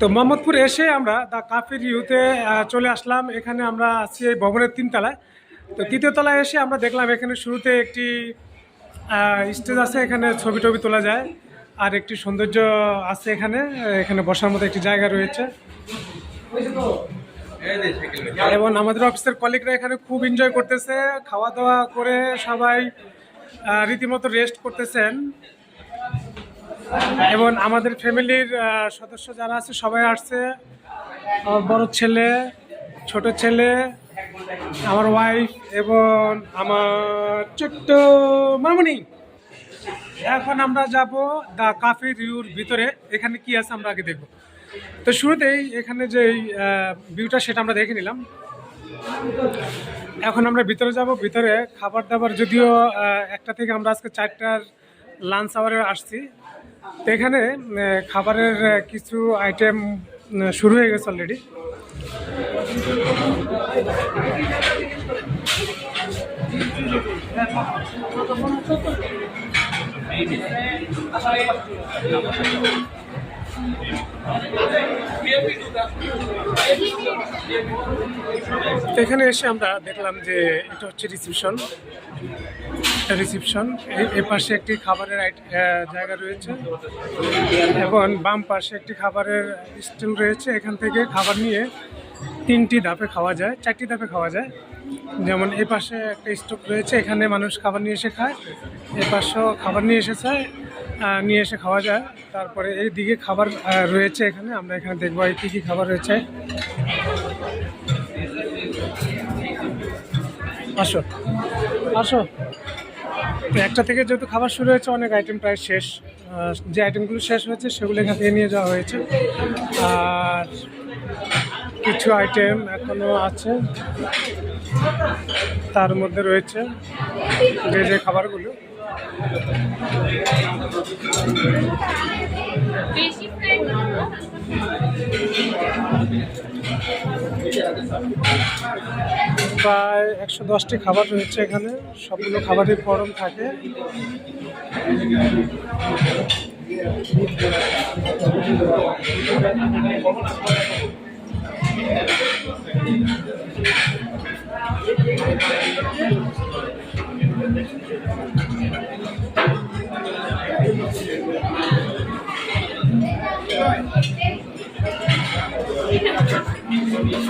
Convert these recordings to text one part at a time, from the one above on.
তো মোহাম্মদপুর এসে আমরা দ্য কাফির ইউতে চলে আসলাম। এখানে আমরা আছি এই ভবনের তিনতলায়। তো তৃতীয় তলায় এসে আমরা দেখলাম এখানে শুরুতে একটি স্টেজ আছে, এখানে ছবি টবি তোলা যায়। আর একটি সৌন্দর্য আছে এখানে এখানে বসার মতো একটি জায়গা রয়েছে। এবং আমাদের অফিসের কলিগরা এখানে খুব এনজয় করতেছে। খাওয়া দাওয়া করে সবাই রীতিমতো রেস্ট করতেছেন। এবং আমাদের ফ্যামিলির সদস্য যারা আছে, সবাই আসছে। বড় ছেলে, ছোট ছেলে, আমার ওয়াইফ এবং আমার ছোট্ট মামনি। এখন আমরা যাব দ্য কাফি রিউর ভিতরে। এখানে কি আছে আমরা আগে দেখব। তো শুরুতেই এখানে যে ভিউটা সেটা আমরা দেখে নিলাম। এখন আমরা ভিতরে যাব। ভিতরে খাবার দাবার যদিও একটা থেকে আমরা আজকে চারটার লাঞ্চ আওয়ারে আসছি। তো এখানে খাবারের কিছু আইটেম শুরু হয়ে গেছে অলরেডি এখানে এসে আমরা দেখলাম যে এটা হচ্ছে রিসিপশন রিসিপশন এ পাশে একটি খাবারের জায়গা রয়েছে। এবং বাম পাশে একটি খাবারের স্টল রয়েছে। এখান থেকে খাবার নিয়ে তিনটি ধাপে খাওয়া যায়, চারটি ধাপে খাওয়া যায়। যেমন এই পাশে একটা স্টোভ রয়েছে, এখানে মানুষ খাবার নিয়ে এসে খায়। এ পাশেও খাবার নিয়ে এসেছে নিয়ে এসে খাওয়া যায়। তারপরে এই দিকে খাবার রয়েছে এখানে। আমরা এখানে দেখব এই কী কী খাবার রয়েছে। আসো। আসো। একটা থেকে যেহেতু খাবার শুরু হয়েছে, অনেক আইটেম প্রায় শেষ। যে আইটেমগুলো শেষ হয়েছে, সেগুলো এখান থেকে নিয়ে যাওয়া হয়েছে। আর কিছু আইটেম এখনও আছে। তার মধ্যে রয়েছে যে যে খাবারগুলো। প্রায় একশো দশটি খাবার রয়েছে এখানে। সবগুলো খাবারই গরম থাকে।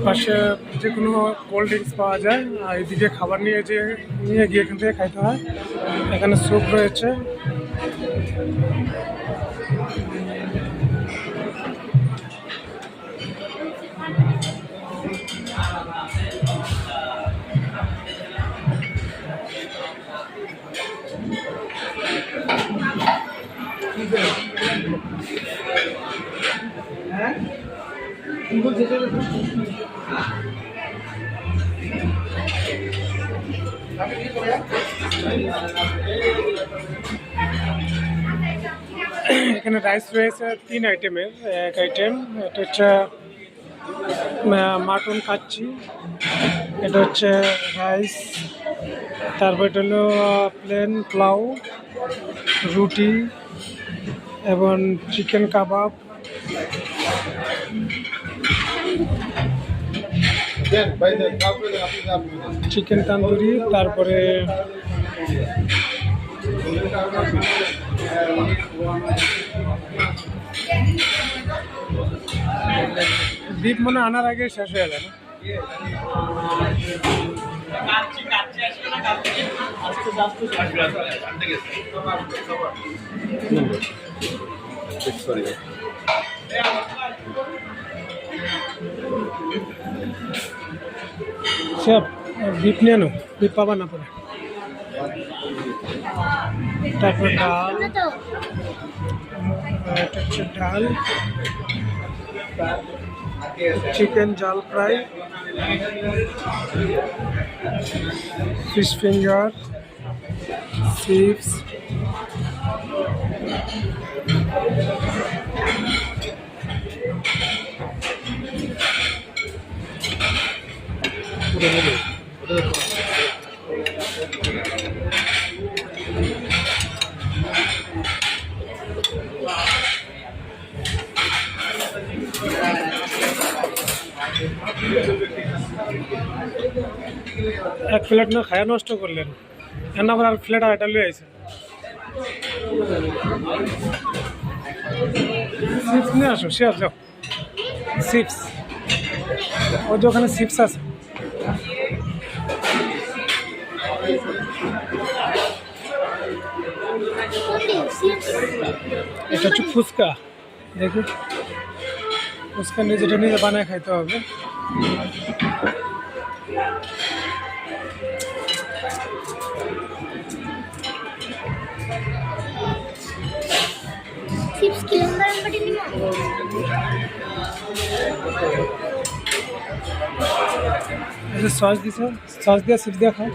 এপাশে যে কোনো কোল্ড ড্রিঙ্কস পাওয়া যায়, আর এদিকে খাবার নিয়ে যে নিয়ে গিয়ে এখান থেকে খাইতে হয়। এখানে স্যুপ রয়েছে। এখানে রাইস রয়েছে, তিন আইটেমের এক আইটেম এটা হচ্ছে মাটন কাচ্চি এটা হচ্ছে রাইস তারপর এটা হলো প্লেন পোলাও, রুটি, এবং চিকেন কাবাব চিকেন তান্দুরি তারপরে দ্বীপ মনে আনার আগে শেষ হয়ে যাবে সরি সব দ্বীপ নিয়ে নো দ্বীপ পাবা না পরে। তারপরে ডাল হচ্ছে ডাল, চিকেন জাল ফ্রাই, ফিশ ফিঙ্গার, চিপস এক প্লেট না খায়া নষ্ট করলেন। কেন আবার আর প্লেট আর এটা লিয়ে আইছে। চিপস নিয়ে আসো, শিয়ার যাও। চিপস ওই যে ওখানে চিপস আছে। এটা হচ্ছে ফুচকা। দেখুন। ফুচকা নিজেটা নিজে বানায় খাইতে হবে। চিপস কি লম্বা লম্বা নিব? এই যে সস দিছে সস দিয়ে চিপস দিয়ে খাও।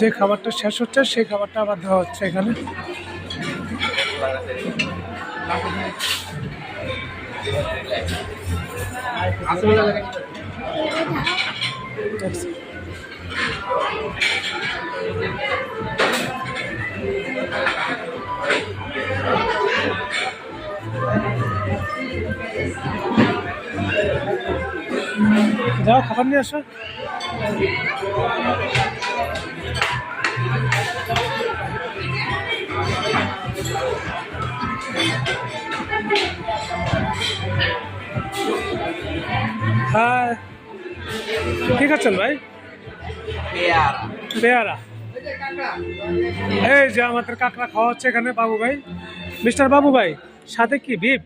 যে- খাবারটা শেষ হচ্ছে সেই খাবারটা আবার দেওয়া হচ্ছে এখানে। যাও খাবার নিয়ে আসো। হ্যাঁ ঠিক আছেন ভাই? পেয়ারা। এই যে আমাদের কাকড়া খাওয়া হচ্ছে এখানে বাবু ভাই। মিস্টার বাবু ভাই সাথে কি বিপ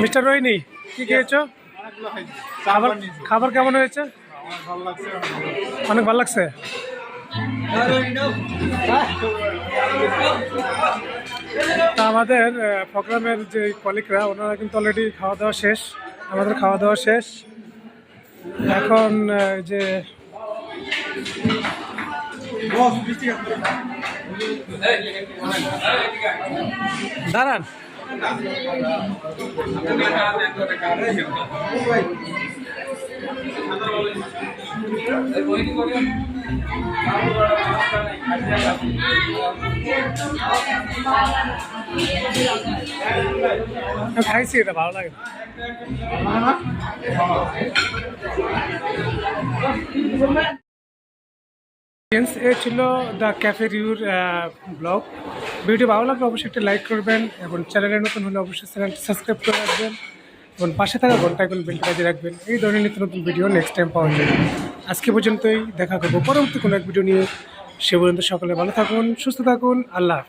মিস্টার রোহিনী কি খেয়েছো? খাবার খাবার কেমন হয়েছে? অনেক ভালো লাগছে? আমাদের প্রোগ্রামের যে কলিগরা, ওনারা কিন্তু অলরেডি খাওয়া দাওয়া শেষ। আমাদের খাওয়া দাওয়া শেষ। এখন যে দাঁড়ান। খাইছি, এটা ভালো লাগে। এ ছিল দ্য ক্যাফে রিউর ব্লগ ভিডিও ভালো লাগলে অবশ্যই একটা লাইক করবেন এবং চ্যানেলে নতুন হলে অবশ্যই চ্যানেলটি সাবস্ক্রাইব করে রাখবেন। এবং পাশে থাকা ঘণ্টা এখন বেলটা বাজিয়ে রাখবেন। এই ধরনের নতুন ভিডিও নেক্সট টাইম পাওয়া যাবে আজকে পর্যন্তই দেখা করব পরবর্তী কোনো এক ভিডিও নিয়ে সে পর্যন্ত সকলে ভালো থাকুন, সুস্থ থাকুন, আল্লাহ।